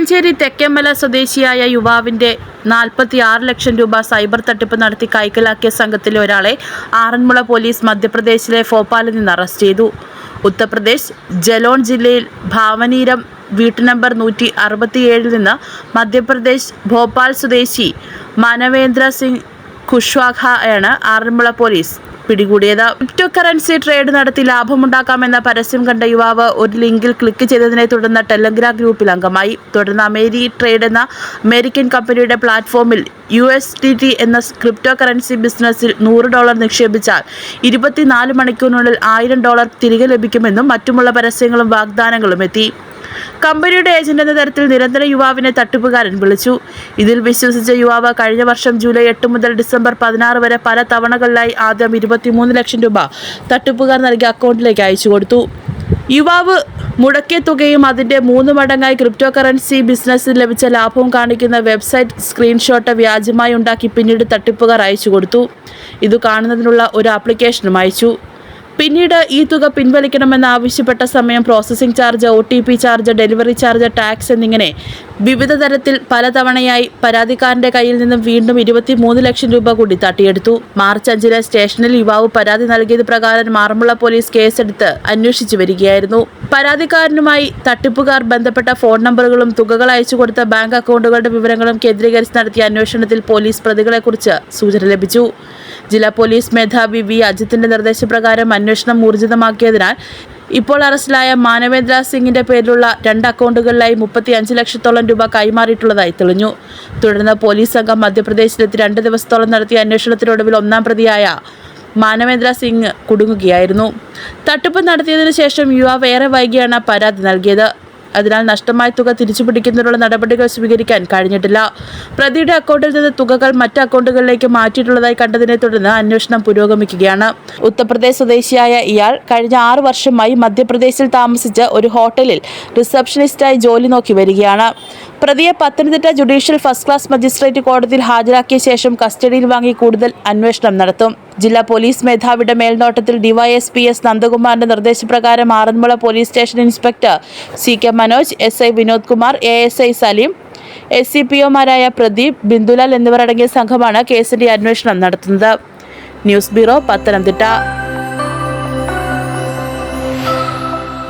കോഴഞ്ചേരി തെക്കേമല സ്വദേശിയായ യുവാവിന്റെ നാൽപ്പത്തി ആറ് ലക്ഷം രൂപ സൈബർ തട്ടിപ്പ് നടത്തി കൈക്കലാക്കിയ സംഘത്തിലെ ഒരാളെ ആറന്മുള പോലീസ് മധ്യപ്രദേശിലെ ഭോപ്പാലിൽ നിന്ന് അറസ്റ്റ് ചെയ്തു. ഉത്തർപ്രദേശ് ജലോൺ ജില്ലയിൽ ഭാവനീരം വീട്ടു നമ്പർ നൂറ്റി അറുപത്തിയേഴിൽ നിന്ന് മധ്യപ്രദേശ് ഭോപ്പാൽ സ്വദേശി മനവേന്ദ്ര സിംഗ് കുഷ്വാഖയാണ് ആറന്മുള പോലീസ്. പിടികൂടിയത്. ക്രിപ്റ്റോ കറൻസി ട്രേഡ് നടത്തി ലാഭമുണ്ടാക്കാമെന്ന പരസ്യം കണ്ട യുവാവ് ഒരു ലിങ്കിൽ ക്ലിക്ക് ചെയ്തതിനെ തുടർന്ന് ടെലഗ്രാം ഗ്രൂപ്പിൽ അംഗമായി. തുടർന്ന് അമേരി ട്രേഡ് എന്ന അമേരിക്കൻ കമ്പനിയുടെ പ്ലാറ്റ്ഫോമിൽ യു എസ് ടി ടി എന്ന ക്രിപ്റ്റോ കറൻസി ബിസിനസ്സിൽ നൂറ് ഡോളർ നിക്ഷേപിച്ചാൽ ഇരുപത്തിനാല് മണിക്കൂറിനുള്ളിൽ ആയിരം ഡോളർ തിരികെ ലഭിക്കുമെന്നും മറ്റുമുള്ള പരസ്യങ്ങളും വാഗ്ദാനങ്ങളും എത്തി. കമ്പനിയുടെ ഏജന്റ് എന്ന തരത്തിൽ നിരന്തര യുവാവിനെ തട്ടിപ്പുകാരൻ വിളിച്ചു. ഇതിൽ വിശ്വസിച്ച യുവാവ് കഴിഞ്ഞ വർഷം ജൂലൈ എട്ട് മുതൽ ഡിസംബർ പതിനാറ് വരെ പല തവണകളിലായി ആദ്യം ഇരുപത്തിമൂന്ന് ലക്ഷം രൂപ തട്ടിപ്പുകാർ നൽകിയ അക്കൗണ്ടിലേക്ക് അയച്ചു കൊടുത്തു. യുവാവ് മുടക്കിയ തുകയും അതിന്റെ മൂന്ന് മടങ്ങായി ക്രിപ്റ്റോ കറൻസി ബിസിനസ്സിൽ ലഭിച്ച ലാഭവും കാണിക്കുന്ന വെബ്സൈറ്റ് സ്ക്രീൻഷോട്ട് വ്യാജമായി ഉണ്ടാക്കി പിന്നീട് തട്ടിപ്പുകാർ അയച്ചു കൊടുത്തു. ഇത് കാണുന്നതിനുള്ള ഒരു ആപ്ലിക്കേഷനും അയച്ചു. പിന്നീട് ഈ തുക പിൻവലിക്കണമെന്ന് ആവശ്യപ്പെട്ട സമയം processing charge O T P charge delivery charge tax എന്നിങ്ങനെ വിവിധ തരത്തിൽ പലതവണയായി പരാതിക്കാരന്റെ കയ്യിൽ നിന്നും വീണ്ടും ഇരുപത്തിമൂന്ന് ലക്ഷം രൂപ കൂടി തട്ടിയെടുത്തു. മാർച്ച് അഞ്ചിന് സ്റ്റേഷനിൽ യുവാവ് പരാതി നൽകിയത് പ്രകാരം മാറമ്പുള പോലീസ് കേസെടുത്ത് അന്വേഷിച്ചു വരികയായിരുന്നു. പരാതിക്കാരനുമായി തട്ടിപ്പുകാർ ബന്ധപ്പെട്ട ഫോൺ നമ്പറുകളും തുകകൾ അയച്ചു കൊടുത്ത ബാങ്ക് അക്കൗണ്ടുകളുടെ വിവരങ്ങളും കേന്ദ്രീകരിച്ച് നടത്തിയ അന്വേഷണത്തിൽ പോലീസ് പ്രതികളെക്കുറിച്ച് സൂചന ലഭിച്ചു. ജില്ലാ പോലീസ് മേധാവി വി. അജിത്തിന്റെ നിർദ്ദേശപ്രകാരം അന്വേഷണം ഊർജിതമാക്കിയതിനാൽ ഇപ്പോൾ അറസ്റ്റിലായ മാനവേന്ദ്ര സിംഗിന്റെ പേരിലുള്ള രണ്ട് അക്കൗണ്ടുകളിലായി മുപ്പത്തി അഞ്ച് ലക്ഷത്തോളം രൂപ കൈമാറിയിട്ടുള്ളതായി തെളിഞ്ഞു. തുടർന്ന് പോലീസ് സംഘം മധ്യപ്രദേശിലെത്തി രണ്ട് ദിവസത്തോളം നടത്തിയ അന്വേഷണത്തിനൊടുവിൽ ഒന്നാം പ്രതിയായ മാനവേന്ദ്ര സിംഗ് കുടുങ്ങുകയായിരുന്നു. തട്ടിപ്പ് നടത്തിയതിനു ശേഷം യുവാവ് ഏറെ വൈകിയാണ് പരാതി നൽകിയത്. അതിനാൽ നഷ്ടമായ തുക തിരിച്ചു പിടിക്കുന്നതിനുള്ള നടപടികൾ സ്വീകരിക്കാൻ കഴിഞ്ഞിട്ടില്ല. പ്രതിയുടെ അക്കൗണ്ടിൽ നിന്ന് തുകകൾ മറ്റ് അക്കൗണ്ടുകളിലേക്ക് മാറ്റിയിട്ടുള്ളതായി കണ്ടതിനെ തുടർന്ന് അന്വേഷണം പുരോഗമിക്കുകയാണ്. ഉത്തർപ്രദേശ് സ്വദേശിയായ ഇയാൾ കഴിഞ്ഞ ആറു വർഷമായി മധ്യപ്രദേശിൽ താമസിച്ച് ഒരു ഹോട്ടലിൽ റിസപ്ഷനിസ്റ്റായി ജോലി നോക്കി വരികയാണ്. പ്രതിയെ Pathanamthitta judicial first class magistrate കോടതിയിൽ ഹാജരാക്കിയ ശേഷം കസ്റ്റഡിയിൽ വാങ്ങി കൂടുതൽ അന്വേഷണം നടത്തും. ജില്ലാ പോലീസ് മേധാവിയുടെ മേൽനോട്ടത്തിൽ ഡിവൈഎസ്പി എസ് നന്ദകുമാറിന്റെ നിർദ്ദേശപ്രകാരം Aranmula police station inspector C K Manoj S I Vinod Kumar A S I Salim S C P ഒമാരായ Pradeep Bindulal എന്നിവർ അടങ്ങിയ സംഘമാണ് കേസിന്റെ അന്വേഷണം നടത്തുന്നത്. News bureau Pathanamthitta.